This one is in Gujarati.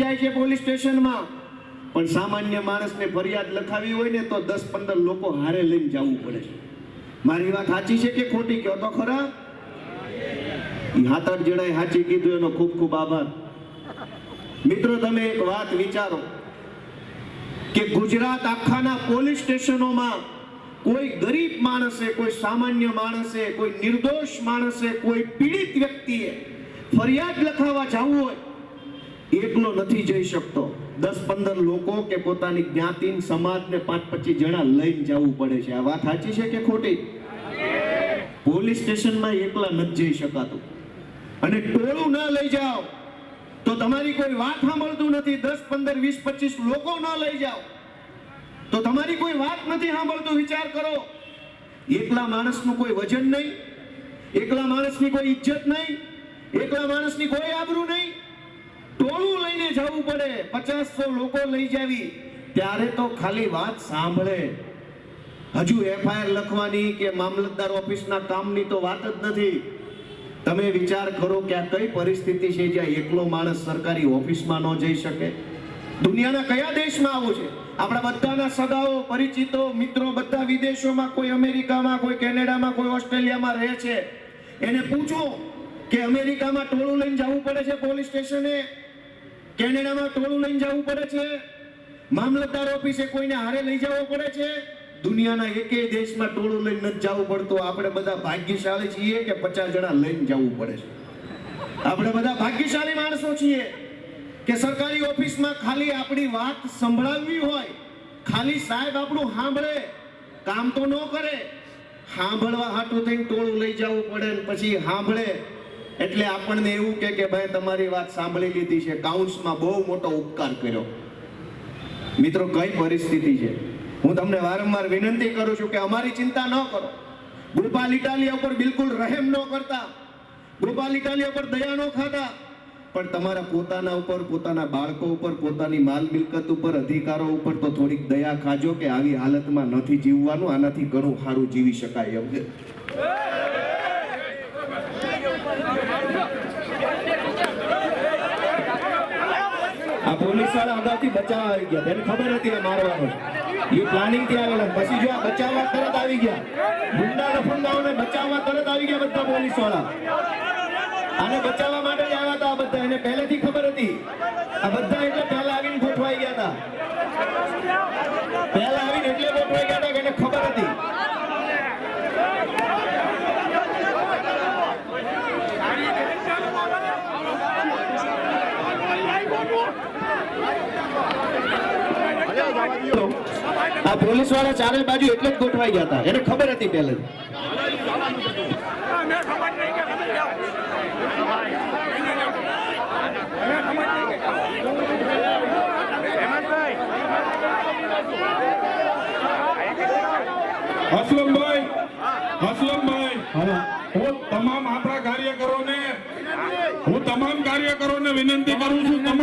જાય છે પોલીસ સ્ટેશનમાં. પણ સામાન્ય માણસને ફરિયાદ લખાવી હોય ને તો દસ પંદર લોકો હારે લઈને જવું પડે છે. મારી વાત સાચી છે કે ખોટી કયો તો ખરા? ઈ હાથ આઠ સાચી કીધું, એનો ખૂબ ખૂબ આભાર. મિત્રો, તમે એક વાત વિચારો કે ગુજરાત આખાના પોલીસ સ્ટેશનોમાં કોઈ ગરીબ માણસે, કોઈ સામાન્ય માણસે, કોઈ નિર્દોષ માણસે, કોઈ પીડિત વ્યક્તિએ ફરિયાદ લખાવવા જવું હોય એકલો નથી જઈ શકતો. દસ પંદર લોકો કે પોતાની જ્ઞાતિ સમાજને પાંચ પચીસ જણા લઈને જવું પડે છે. આ વાત સાચી છે કે ખોટી? પોલીસ સ્ટેશનમાં એકલા નથી જઈ શકાતું. અને ટોળું ના લઈ જાઓ તો તમારી કોઈ વાત સાંભળતું નથી. દસ પંદર વીસ પચીસ લોકો ન લઈ જાઓ તો તમારી કોઈ વાત નથી સાંભળતું. વિચાર કરો. એકલા માણસનું કોઈ વજન નહીં. એકલા માણસની કોઈ ઇજ્જત નહીં. એકલા માણસની કોઈ આબરૂ નહીં. ટોળું લઈને જવું પડે. પચાસસો લોકો લઈ જાવી. ત્યારે તો ખાલી વાત સાંભળે. હજુ એફઆઈઆર લખવાની કે મામલતદાર ઓફિસના કામની તો વાત જ નથી. તમે વિચાર કરો કે આ કઈ પરિસ્થિતિ છે જ્યાં એકલો માણસ સરકારી ઓફિસમાં ન જઈ શકે? દુનિયાના કયા દેશમાં આવું છે? આપણા બધાના સગાઓ, પરિચિતો, મિત્રો, બધા વિદેશોમાં કોઈ અમેરિકામાં, કોઈ કેનેડામાં, કોઈ ઓસ્ટ્રેલિયામાં રહે છે. એને પૂછો કે અમેરિકામાં ટોળું લઈને જવું પડે છે પોલીસ સ્ટેશને? કેનેડામાં ટોળું લઈને જવું પડે છે. મામલતદાર ઓફિસે કોઈને હારે લઈ જવો પડે છે. દુનિયાના એકેય દેશમાં ટોળું લઈને નથી જવું પડતું. આપણે બધા ભાગ્યશાળી છીએ કે પચાસ જણા લઈને જવું પડે છે. આપણે બધા ભાગ્યશાળી માણસો છીએ કે સરકારી ઓફિસમાં ખાલી આપણી વાત સંભળાવવી હોય. ખાલી સાહેબ આપણું સાંભળે, કામ તો ન કરે. સાંભળવા હાટું થઈને ટોળું લઈ જવું પડે પછી સાંભળે. એટલે આપણને એવું કે કે ભાઈ તમારી વાત સાંભળી લીધી છે. કાઉન્સમાં બહુ મોટો ઉપકાર કર્યો. મિત્રો, કઈ પરિસ્થિતિ છે? હું તમને વારંવાર વિનંતી કરું છું કે અમારી ચિંતા ન કરો. ગોપાલ ઇટાલિયા ઉપર બિલકુલ રહેમ ન કરતા. ગોપાલ ઇટાલિયા ઉપર દયા ન ખાતા. પણ તમારા પોતાના ઉપર, પોતાના બાળકો ઉપર, પોતાની માલ મિલકત ઉપર, અધિકારો ઉપર તો થોડીક દયા ખાજો કે આવી હાલતમાં નથી જીવવાનું. આનાથી ઘણું સારું જીવી શકાય એમ. પોલીસવાળા બચાવવા આવી ગયા. તેને ખબર હતી આ મારવાનો એ પ્લાનિંગથી આવેલા પછી જો આ બચાવવા તરત આવી ગયા. ગુંડા રફુંડાઓને બચાવવા તરત આવી ગયા બધા પોલીસવાળા આને બચાવવા માટે જ આવ્યા હતા બધા. એને પહેલેથી ખબર હતી. આ બધા એટલે પહેલા આવીને ગોઠવાઈ ગયા હતા પહેલા આવીને એટલે ગોઠવાઈ ગયા હતા કે એને ખબર હતી આ પોલીસવાળા ચારે બાજુ એટલે જ ગોઠવાઈ ગયા હતા. એને ખબર હતી પહેલેથી હસલમભાઈ હસલમભાઈ હું તમામ આપણા કાર્યકરોને હું તમામ કાર્યકરોને વિનંતી કરું છું તમામ